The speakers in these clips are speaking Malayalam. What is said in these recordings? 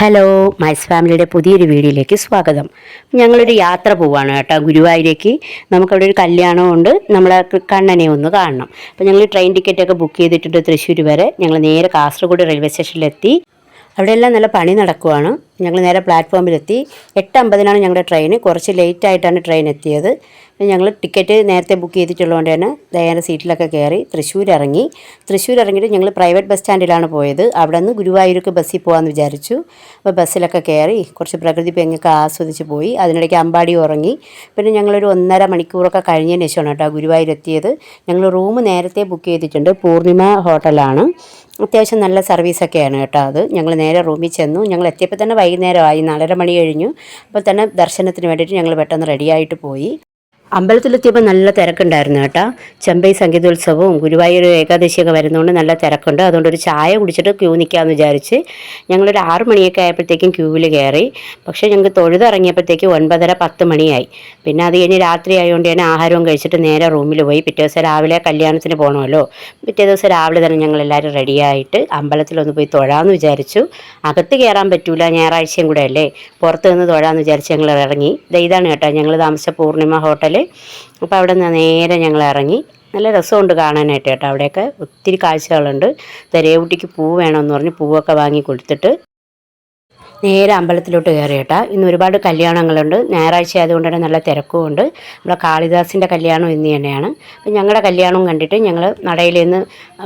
ഹലോ മൈസ് ഫാമിലിയുടെ പുതിയൊരു വീഡിയോയിലേക്ക് സ്വാഗതം. ഞങ്ങളൊരു യാത്ര പോവാണ് കേട്ടോ ഗുരുവായൂരേക്ക്. നമുക്കവിടെ ഒരു കല്യാണമുണ്ട് നമ്മളെ കണ്ണനെ ഒന്ന് കാണണം. അപ്പോൾ ഞങ്ങൾ ട്രെയിൻ ടിക്കറ്റൊക്കെ ബുക്ക് ചെയ്തിട്ടുണ്ട് തൃശ്ശൂർ വരെ. ഞങ്ങൾ നേരെ കാസർഗോഡ് റെയിൽവേ സ്റ്റേഷനിലെത്തി അവിടെയെല്ലാം നല്ല പണി നടക്കുവാണ്. ഞങ്ങൾ നേരെ പ്ലാറ്റ്ഫോമിലെത്തി. എട്ട് അമ്പതിനാണ് ഞങ്ങളുടെ ട്രെയിൻ കുറച്ച് ലേറ്റ് ആയിട്ടാണ് ട്രെയിൻ എത്തിയത്. ഞങ്ങൾ ടിക്കറ്റ് നേരത്തെ ബുക്ക് ചെയ്തിട്ടുള്ളതുകൊണ്ട് തന്നെ നേരെ സീറ്റിലൊക്കെ കയറി തൃശ്ശൂർ ഇറങ്ങി. തൃശ്ശൂർ ഇറങ്ങിയിട്ട് ഞങ്ങൾ പ്രൈവറ്റ് ബസ് സ്റ്റാൻഡിലാണ് പോയത്. അവിടെ നിന്ന് ഗുരുവായൂർക്ക് ബസ്സിൽ പോകാമെന്ന് വിചാരിച്ചു. അപ്പോൾ ബസ്സിലൊക്കെ കയറി കുറച്ച് പ്രകൃതി ഭംഗിയൊക്കെ ആസ്വദിച്ച് പോയി. അതിനിടയ്ക്ക് അമ്പാടി ഉറങ്ങി. പിന്നെ ഞങ്ങളൊരു ഒന്നര മണിക്കൂറൊക്കെ കഴിഞ്ഞതിന് ശേഷമാണ് കേട്ടോ ഗുരുവായൂർ എത്തിയത്. ഞങ്ങൾ റൂം നേരത്തെ ബുക്ക് ചെയ്തിട്ടുണ്ട്. പൂർണിമ ഹോട്ടലാണ് അത്യാവശ്യം നല്ല സർവീസൊക്കെയാണ് കേട്ടോ അത്. ഞങ്ങൾ നേരെ റൂമിൽ ചെന്നു. ഞങ്ങൾ എത്തിയപ്പോൾ തന്നെ വൈകുന്നേരമായി. നാലര മണി കഴിഞ്ഞു. അപ്പോൾ തന്നെ ദർശനത്തിന് വേണ്ടിയിട്ട് ഞങ്ങൾ പെട്ടെന്ന് റെഡിയായിട്ട് പോയി. അമ്പലത്തിലെത്തിയപ്പോൾ നല്ല തിരക്കുണ്ടായിരുന്നു കേട്ടോ. ചെമ്പൈ സംഗീതോത്സവവും ഗുരുവായൂർ ഏകാദശിയൊക്കെ വരുന്നതുകൊണ്ട് നല്ല തിരക്കുണ്ട്. അതുകൊണ്ട് ഒരു ചായ കുടിച്ചിട്ട് ക്യൂ നിൽക്കാമെന്ന് വിചാരിച്ച് ഞങ്ങളൊരു ആറ് മണിയൊക്കെ ആയപ്പോഴത്തേക്കും ക്യൂവിൽ കയറി പക്ഷേ ഞങ്ങൾക്ക് തൊഴുതിറങ്ങിയപ്പോഴത്തേക്കും ഒൻപതര പത്ത് മണിയായി. പിന്നെ അത് കഴിഞ്ഞ് രാത്രി ആയതുകൊണ്ട് തന്നെ ആഹാരവും കഴിച്ചിട്ട് നേരെ റൂമിൽ പോയി. പിറ്റേ ദിവസം രാവിലെ കല്യാണത്തിന് പോകണമല്ലോ പിറ്റേ ദിവസം രാവിലെ തന്നെ ഞങ്ങൾ എല്ലാവരും റെഡിയായിട്ട് അമ്പലത്തിലൊന്ന് പോയി തൊഴാമെന്ന് വിചാരിച്ചു. അകത്ത് കയറാൻ പറ്റൂല ഞായറാഴ്ചയും കൂടെ അല്ലേ? പുറത്ത് നിന്ന് തൊഴാമെന്ന് വിചാരിച്ച് ഞങ്ങൾ ഇറങ്ങി. ഇതാണ് കേട്ടോ ഞങ്ങൾ താമസിച്ച പൂർണിമ ഹോട്ടൽ അപ്പോൾ അവിടെ നിന്ന് നേരെ ഞങ്ങൾ ഇറങ്ങി. നല്ല രസമുണ്ട് കാണാനായിട്ട് കേട്ടോ. അവിടെയൊക്കെ ഒത്തിരി കാഴ്ചകളുണ്ട്. തെരേവുട്ടിക്ക് പൂ വേണമെന്ന് പറഞ്ഞ് പൂവൊക്കെ വാങ്ങി കൊടുത്തിട്ട് നേരെ അമ്പലത്തിലോട്ട് കയറി കേട്ടോ. ഇന്ന് ഒരുപാട് കല്യാണങ്ങളുണ്ട്. ഞായറാഴ്ച ആയതുകൊണ്ട് തന്നെ നല്ല തിരക്കുമുണ്ട്. നമ്മുടെ കാളിദാസിന്റെ കല്യാണം ഇന്ന് തന്നെയാണ്. അപ്പം ഞങ്ങളുടെ കല്യാണവും കണ്ടിട്ട് ഞങ്ങൾ നടയിൽ നിന്ന്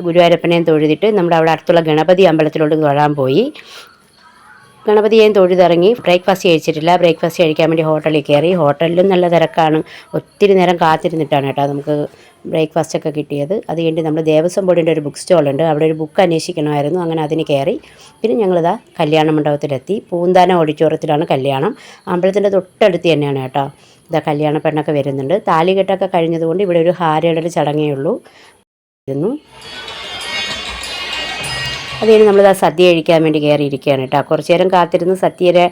ഗുരുവായൂരപ്പനെയും തൊഴുതിട്ട് നമ്മുടെ അവിടെ അടുത്തുള്ള ഗണപതി അമ്പലത്തിലോട്ട് തൊഴാൻ പോയി. ഗണപതിയെയും തൊഴുതിറങ്ങി ബ്രേക്ക്ഫാസ്റ്റ് കഴിച്ചിട്ടില്ല. ബ്രേക്ക്ഫാസ്റ്റ് കഴിക്കാൻ വേണ്ടി ഹോട്ടലിൽ കയറി. ഹോട്ടലിലും നല്ല തിരക്കാണ്. ഒത്തിരി നേരം കാത്തിരുന്നിട്ടാണ് കേട്ടോ നമുക്ക് ബ്രേക്ക്ഫാസ്റ്റ് ഒക്കെ കിട്ടിയത്. അത് കഴിഞ്ഞ് നമ്മൾ ദേവസ്വം ബോർഡിന്റെ ഒരു ബുക്ക് സ്റ്റോളുണ്ട് അവിടെ ഒരു ബുക്ക് അന്വേഷിക്കണമായിരുന്നു. അങ്ങനെ അതിന് കയറി. പിന്നെ ഞങ്ങളിതാ കല്യാണ മണ്ഡപത്തിലെത്തി. പൂന്താന ഓഡിറ്റോറിയത്തിലാണ് കല്യാണം. അമ്പലത്തിന്റെ തൊട്ടടുത്ത് തന്നെയാണ് കേട്ടോ ഇതാ കല്യാണ പെണ്ണൊക്കെ വരുന്നുണ്ട്. താലികെട്ടൊക്കെ കഴിഞ്ഞതുകൊണ്ട് ഇവിടെ ഒരു ഹാരയിടൽ ചടങ്ങേ ഉള്ളൂ. ഇരുന്നു അത് കഴിഞ്ഞ് നമ്മൾ ആ സദ്യ കഴിക്കാൻ വേണ്ടി കയറിയിരിക്കുകയാണ് കേട്ടോ. കുറച്ച് നേരം കാത്തിരുന്ന് സദ്യയുടെ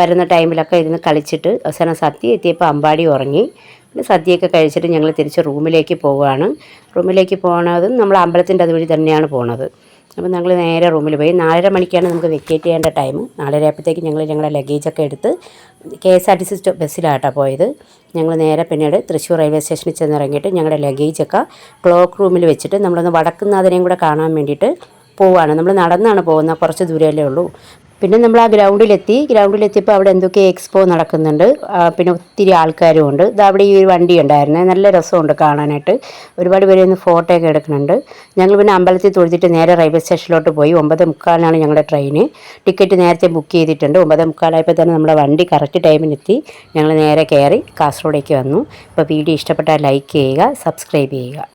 വരുന്ന ടൈമിലൊക്കെ ഇരുന്ന് കളിച്ചിട്ട് അവസാനം സദ്യ എത്തിയപ്പോൾ അമ്പാടി ഉറങ്ങി. പിന്നെ സദ്യയൊക്കെ കഴിച്ചിട്ട് ഞങ്ങൾ തിരിച്ച് റൂമിലേക്ക് പോവുകയാണ്. റൂമിലേക്ക് പോകണതും നമ്മൾ അമ്പലത്തിന്റെ അതുവഴി തന്നെയാണ് പോണത്. അപ്പോൾ ഞങ്ങൾ നേരെ റൂമിൽ പോയി. നാലര മണിക്കാണ് നമുക്ക് വെക്കേറ്റ് ചെയ്യേണ്ട ടൈം. നാലര ആയപ്പോഴത്തേക്ക് ഞങ്ങൾ ഞങ്ങളുടെ ലഗേജൊക്കെ എടുത്ത് K S R T C ബസ്സിലാട്ടോ പോയത്. ഞങ്ങൾ നേരെ പിന്നീട് തൃശ്ശൂർ റെയിൽവേ സ്റ്റേഷനിൽ ചെന്നിറങ്ങിയിട്ട് ഞങ്ങളുടെ ലഗേജൊക്കെ ക്ലോക്ക് റൂമിൽ വെച്ചിട്ട് നമ്മളൊന്ന് വടക്കുന്നാഥനെയും കൂടെ കാണാൻ വേണ്ടിയിട്ട് പോവാണ്. നമ്മൾ നടന്നാണ് പോകുന്നത്. കുറച്ച് ദൂരമല്ലേ ഉള്ളൂ. പിന്നെ നമ്മൾ ആ ഗ്രൗണ്ടിലെത്തി. ഗ്രൗണ്ടിലെത്തിയപ്പോൾ അവിടെ എന്തൊക്കെ എക്സ്പോ നടക്കുന്നുണ്ട്. പിന്നെ ഒത്തിരി ആൾക്കാരും ഉണ്ട്. ഇത് അവിടെ ഈ ഒരു വണ്ടി ഉണ്ടായിരുന്നു. നല്ല രസമുണ്ട് കാണാനായിട്ട്. ഒരുപാട് പേര് ഒന്ന് ഫോട്ടോ ഒക്കെ എടുക്കുന്നുണ്ട്. ഞങ്ങൾ പിന്നെ അമ്പലത്തിൽ തൊഴുതിട്ട് നേരെ റെയിൽവേ സ്റ്റേഷനിലോട്ട് പോയി. ഒമ്പത് മുക്കാലിനാണ് ഞങ്ങളുടെ ട്രെയിന് ടിക്കറ്റ് നേരത്തെ ബുക്ക് ചെയ്തിട്ടുണ്ട്. ഒമ്പത് മുക്കാലായപ്പോൾ തന്നെ നമ്മുടെ വണ്ടി കറക്റ്റ് ടൈമിനെത്തി ഞങ്ങൾ നേരെ കയറി കാസർഗോഡേക്ക് വന്നു. അപ്പോൾ വീഡിയോ ഇഷ്ടപ്പെട്ടാൽ ലൈക്ക് ചെയ്യുക സബ്സ്ക്രൈബ് ചെയ്യുക.